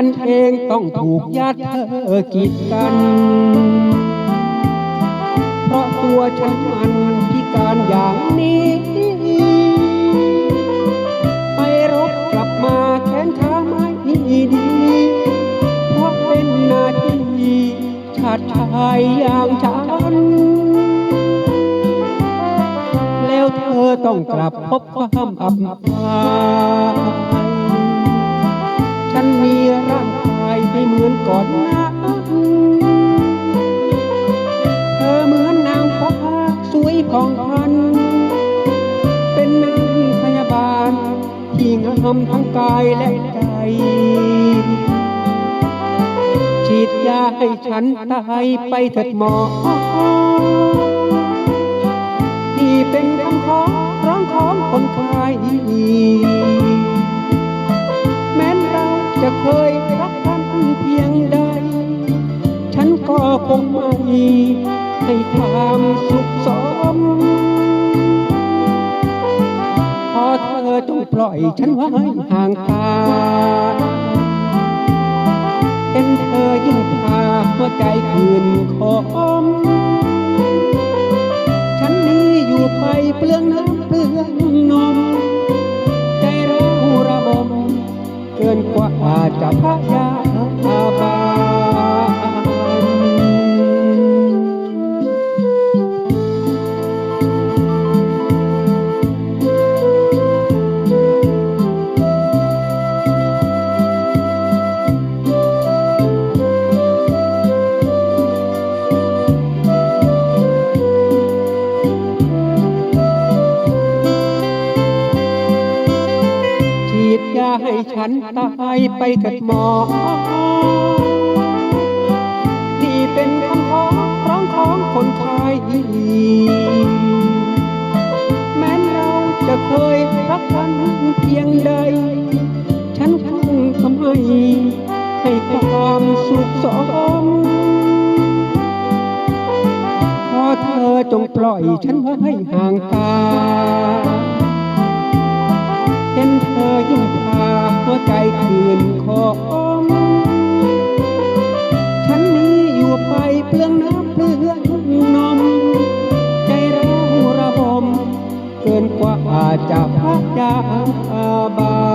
ฉันเองต้องถูกญาติเธอกีดกัน เพราะตัวฉันมันพิการอย่างนี้ ไปรบกลับมาแขนขาไม่ดี เพราะเป็นหน้าที่ชาติชายอย่างฉัน แล้วเธอต้องกลับพบความอับอาย เหมือนก่อนหน้าเธอเหมือนนางฟ้าสวยผ่องพัน เป็นนางพยาบาล ที่งามทั้งกายและใจ ฉีดยาให้ฉันตายไปเถิดหมอนี่เป็นคำขอร้องของคนไข้ คงไม่ให้ความสุขสมขอเธอจงปล่อยฉันไว้ห่างตาเห็นเธอยิ่งพาหัวใจคืนคมฉันนี้อยู่ไปเปลืองน้ำเปลืองนม ใจเราระบมเกินกว่าจะพยาบ ให้ฉันตายไปเถิดหมอนี่เป็นคำขอร้องของคนไข้แม้เราจะเคยรักกันเพียงใด ฉันคงทำให้ให้ความสุขสมขอเธอจงปล่อยฉันไว้ห่างตา ห็นเธอยิ่งพาหัวใจคืนขอมฉันนี้อยู่ไปเปลืองน้ำเปลืองนม ใจร้าระบม เกินกว่าจะพักยาบา